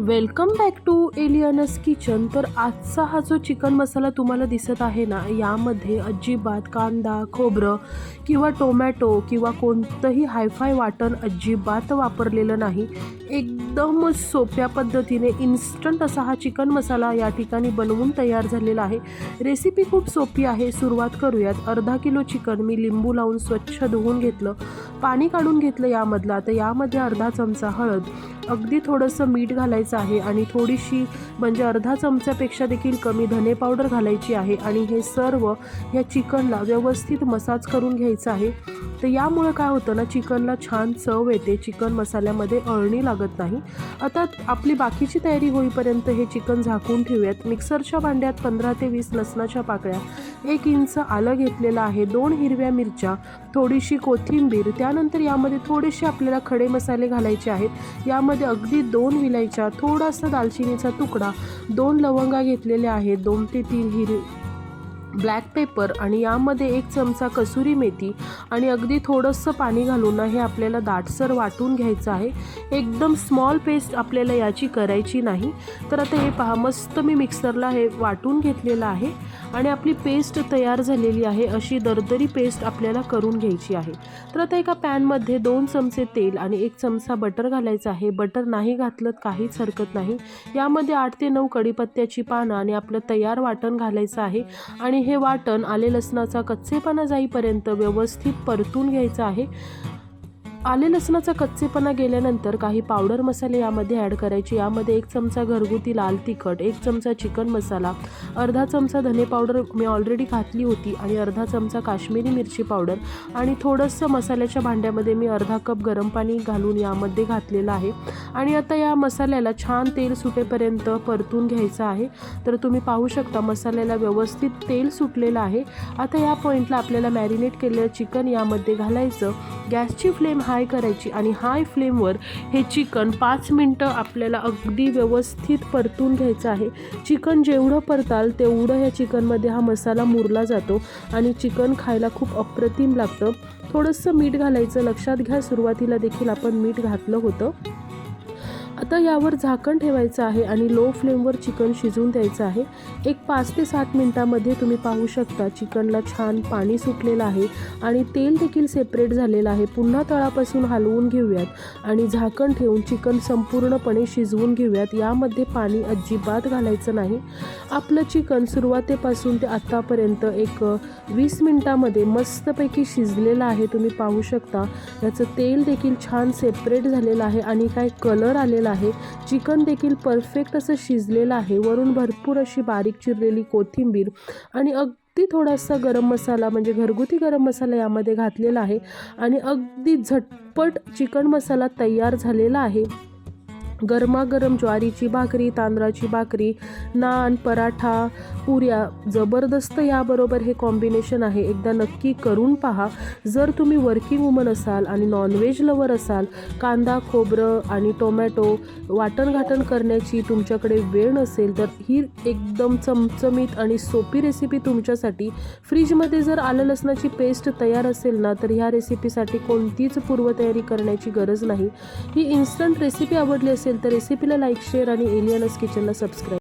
Welcome back to aliens kitchen तर आजचा हा जो चिकन मसाला तुम्हाला दिसत आहे ना यामध्ये अजिबात कांदा खोबरं किंवा टोमॅटो किंवा कोणतंही हायफाय वाटण अजिबात वापरलेलं नाही. एक एकदम सोप्या पद्धतीने इन्स्टंट असा हा चिकन मसाला या ठिकाणी बनवून तयार झालेला आहे. रेसिपी खूप सोपी आहे. सुरुवात करूयात. अर्धा किलो चिकन मी लिंबू लावून स्वच्छ धुवून घेतलं. पाणी काढून घेतलं यामधलं. आता यामध्ये अर्धा चमचा हळद. अगदी थोडंसं मीठ घालायचं आहे आणि थोडीशी म्हणजे अर्धा चमच्यापेक्षा देखील कमी धने पावडर घालायची आहे आणि हे सर्व या चिकनला व्यवस्थित मसाज करून घ्यायचं आहे. तर यामुळं काय होतं ना चिकनला छान चव येते. चिकन मसाल्यामध्ये अळणी लागत नाही. आता आपली बाकीची तयारी होईपर्यंत हे चिकन झाकून ठेवूयात. मिक्सरच्या भांड्यात पंधरा ते वीस लसणाच्या पाकळ्या एक इंच आलं घेतलेलं आहे दोन हिरव्या मिरच्या थोडीशी कोथिंबीर त्यानंतर यामध्ये थोडेसे आपल्याला खडे मसाले घालायचे आहेत. यामध्ये अगदी दोन विलायच्या थोडासा दालचिनीचा तुकडा दोन लवंगा घेतलेल्या आहेत दोन ते तीन हिर ब्लॅक पेपर आणि यामध्ये एक चमचा कसुरी मेथी आणि अगदी थोडंसं पाणी घालून हे आपल्याला दाटसर वाटून घ्यायचं आहे. एकदम स्मॉल पेस्ट आपल्याला याची करायची नाही. तर आता हे पहा मस्त मी मिक्सरला हे वाटून घेतलेलं आहे. आणि आपली पेस्ट तयार झालेली आहे अशी दरदरी पेस्ट आपल्याला करून घ्यायची आहे. तर आता एका पॅनमध्ये दोन चमचे तेल आणि एक चमचा बटर घालायचं आहे. बटर नाही घातलं काहीच हरकत नाही. यामध्ये आठ ते नऊ कढीपत्त्याची पानं आणि आपलं तयार वाटण घालायचं आहे. आणि हे वाटण आले लसणाचा कच्चेपणा जाईपर्यंत व्यवस्थित परतून घ्यायचं आहे. आले लसणाचा कच्चेपणा गेल्यानंतर काही पावडर मसाले यामध्ये ॲड करायचे. यामध्ये एक चमचा घरगुती लाल तिखट एक चमचा चिकन मसाला अर्धा चमचा धने पावडर मी ऑलरेडी घातली होती आणि अर्धा चमचा काश्मीरी मिरची पावडर आणि थोडंसं मसाल्याच्या भांड्यामध्ये मी अर्धा कप गरम पाणी घालून यामध्ये घातलेलं आहे. आणि आता या मसाल्याला छान तेल सुटेपर्यंत परतून घ्यायचं आहे. तर तुम्ही पाहू शकता मसाल्याला व्यवस्थित तेल सुटलेलं आहे. आता या पॉईंटला आपल्याला मॅरिनेट केलेलं चिकन यामध्ये घालायचं. गॅसची फ्लेम हाय करायची आणि हाय फ्लेमवर हे चिकन पाच मिनटं आपल्याला अगदी व्यवस्थित परतून घ्यायचं आहे. चिकन जेवढं परताल तेवढं या चिकनमध्ये हा मसाला मुरला जातो आणि चिकन खायला खूप अप्रतिम लागतं. थोडंसं मीठ घालायचं. लक्षात घ्या सुरुवातीला देखील आपण मीठ घातलं होतं. आता यावर झाकण ठेवायचं आहे आणि लो फ्लेमवर चिकन शिजवून द्यायचं आहे. एक पाच ते सात मिनटामध्ये तुम्ही पाहू शकता चिकनला छान पाणी सुटलेलं आहे आणि तेल देखील सेपरेट झालेलं आहे. पुन्हा तळापासून हलवून घेऊयात आणि झाकण ठेवून चिकन संपूर्णपणे शिजवून घेऊयात. यामध्ये पाणी अजिबात घालायचं नाही. आपलं चिकन सुरुवातीपासून ते आत्तापर्यंत एक वीस मिनटामध्ये मस्तपैकी शिजलेलं आहे. तुम्ही पाहू शकता. याचं तेल देखील छान सेपरेट झालेलं आहे आणि काय कलर आलेला आहे. चिकन देखील परफेक्ट असं शिजलेलं आहे. वरून भरपूर अशी बारीक चिरलेली कोथिंबीर आणि अगदी थोडासा गरम मसाला म्हणजे घरगुती गरम मसाला यामध्ये घातलेला आहे. आणि अगदी झटपट चिकन मसाला तयार झालेला आहे. गरमागरम ज्वारीची भाकरी तांदळाची भाकरी नान पराठा पुऱ्या. जबरदस्त याबरोबर हे कॉम्बिनेशन आहे. एकदा नक्की करून पहा. जर तुम्ही वर्किंग वुमन असाल आणि नॉनव्हेज लवर असाल कांदा खोबरं आणि टोमॅटो वाटण घाटण करण्याची तुमच्याकडे वेळ नसेल तर ही एकदम चमचमीत आणि सोपी रेसिपी तुमच्यासाठी. फ्रीजमध्ये जर आलं लसणाची पेस्ट तयार असेल ना तर ह्या रेसिपीसाठी कोणतीच पूर्वतयारी करण्याची गरज नाही. ही इन्स्टंट रेसिपी आवडली असेल तर रेसिपीला लाईक शेअर आणि एलियनस किचनला सबस्क्राईब